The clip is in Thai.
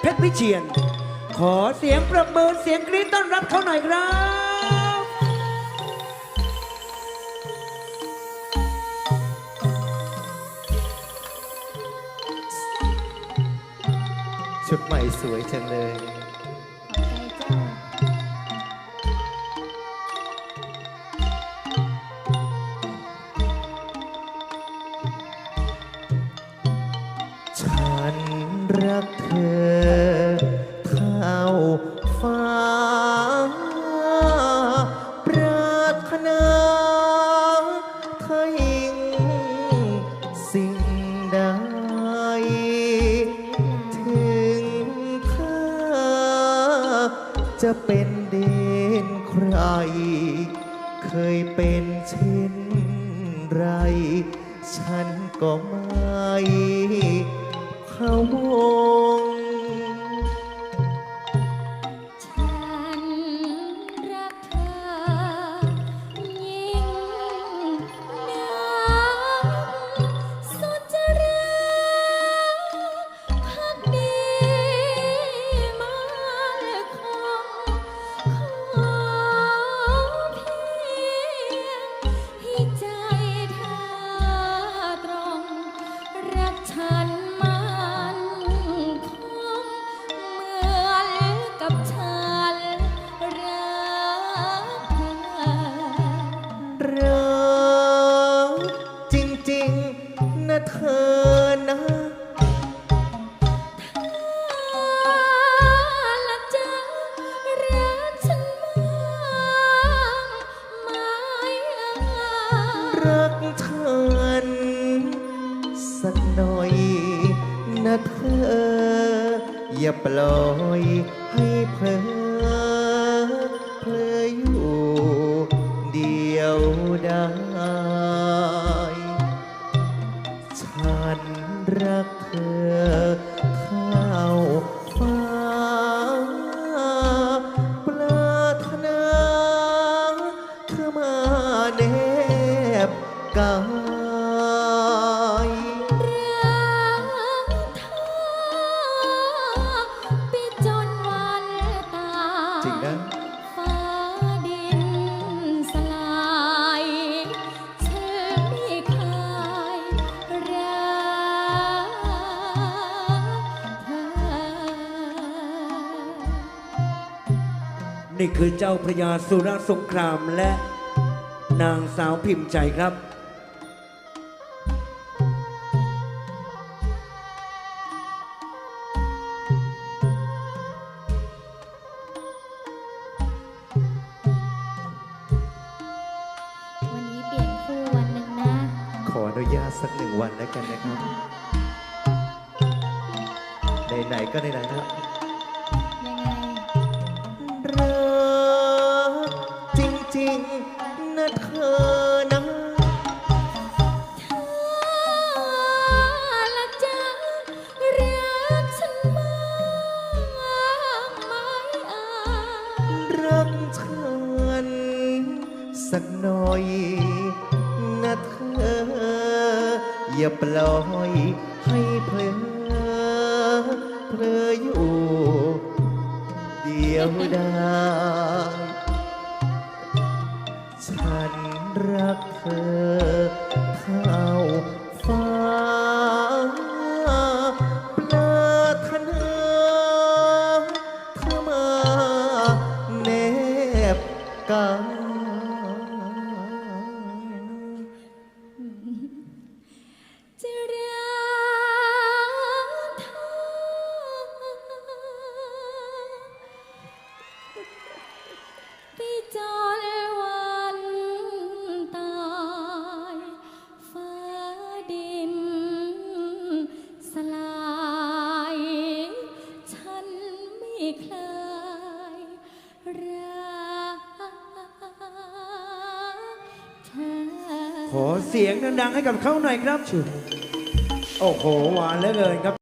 เพชรวิเชียน ขอเสียงประเมินเสียงกรี๊ดต้อนรับเขาหน่อยครับชุดใหม่สวยจังเลย รักเธอเท่าฟ้าปรารถนาเธอยิ่งสิ่งใดถึงเธอจะเป็นเด่นใคร เคยเป็นเช่นไร ฉันก็ไม่ พะ สักหน่อยนะเธอ อย่าปล่อยให้เพลอเพลออยู่เดียวได้ฉันรักเธอเท่าฟ้าปรารถนาเธอมาแนบกาย นี่คือเจ้าพระยาสุรสงครามและนางสาวพิมพ์ใจครับวันนี้เปลี่ยนคู่วันหนึ่งนะขออนุญาตสักหนึ่งวันแล้วกันนะครับ ไหนๆก็ไหนๆนะครับยังไงรั รักฉันสักหน่อยนะเธอ อย่าปล่อยให้เพลอเพลออยู่ เดียวได้ฉันรักเธอเท่า จนวันตายฟ้าดินสลายฉันไม่เคยรักเธอ ขอเสียงดังๆให้กับเขาหน่อยครับ โอ้โห หวานเหลือเกินครับ